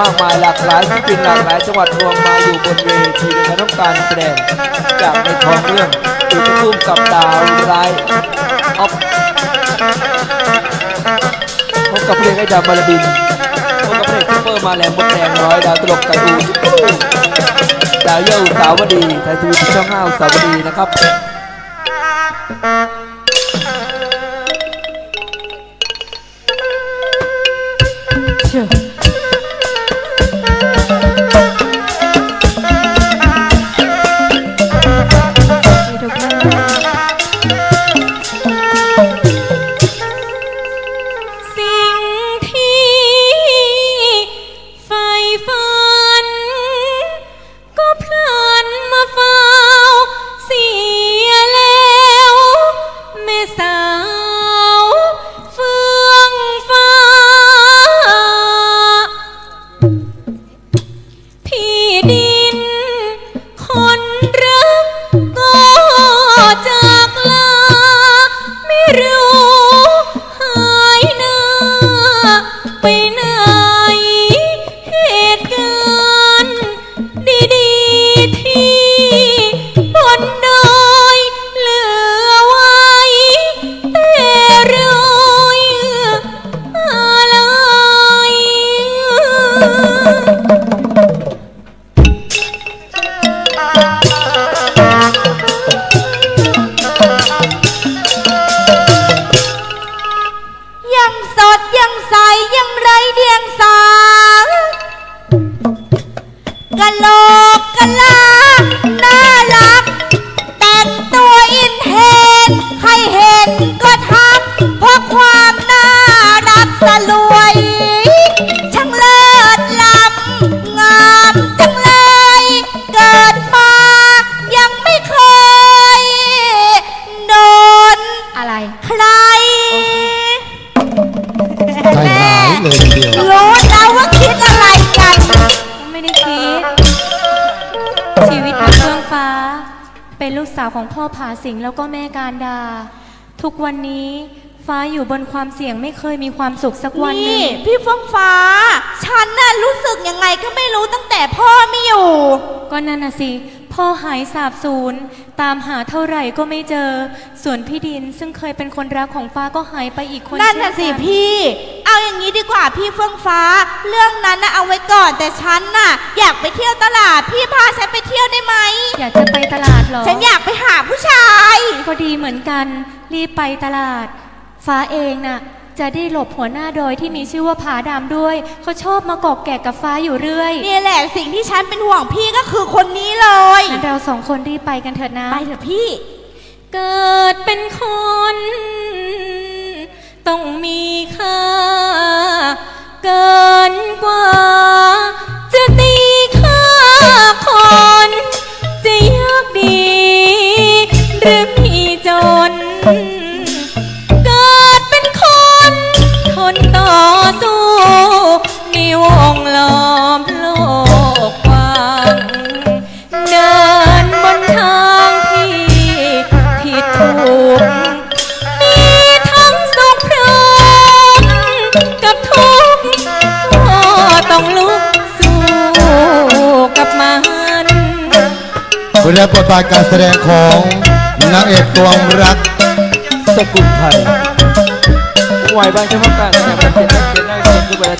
มากมายหลากหลายศิลปินหลากหลายจังหวัดรวมมาอยู่บนเวทีในการทำการแสดงจากในท้องเรื่องอยู่ที่ร่วมกับดาวร้ายออฟพบกับเพลงไอ้ดาวบาลบินพบกับเพลงซุปเปอร์มาแรงมดแดงร้อยดาวตลกกระดูดาวเย้าสาวดีไทยทีวีช่องห้าสาวดีนะครับ เป็นลูกสาวของพ่อผาสิงห์แล้วก็แม่การดา ทุกวันนี้ฟ้าอยู่บนความเสี่ยงไม่เคยมีความสุขสักวันหนี่นึ่ง พี่ฟองฟ้า ฉันน่ะรู้สึกยังไงก็ไม่รู้ตั้งแต่พ่อไม่อยู่ ก็นั่นน่ะสิ พ่อหายสาบสูญตามหาเท่าไหร่ก็ไม่เจอ ส่วนพี่ดินซึ่งเคยเป็นคนรักของฟ้าก็หายไปอีกคนนั่นน่ะสิเช่กัพี่ เอาอย่างนี้ดีกว่าพี่เฟื่องฟ้า เรื่องนั้นน่ะเอาไว้ก่อนแต่ฉันน่ะ อยากไปเที่ยวตลาด พี่พาฉันไปเที่ยวได้ไหม อยากจะไปตลาดเหรอ ฉันอยากไปหาผู้ชาย ก็ดีเหมือนกัน รีบไปตลาด ฟ้าเองน่ะ จะได้หลบหัวหน้าโดยที่มีชื่อว่าผาดำด้วยเขาชอบมากอกแกกกับฟ้าอยู่เรื่อยนี่แหละสิ่งที่ฉันเป็นห่วงพี่ก็คือคนนี้เลยงั้นเราสองคนรีบไปกันเถิดนะ ไปเถอะพี่ เกิดเป็นคน ต้องมีค่า เกินกว่า จะตีค่าคน จะยากดีหรือ และบทบาทการแสดงของนางเอกตัวรักสกุลไทย ไหวบ้างเฉพาะการแสดงประเภทนักเขียนได้คนทุกเวลา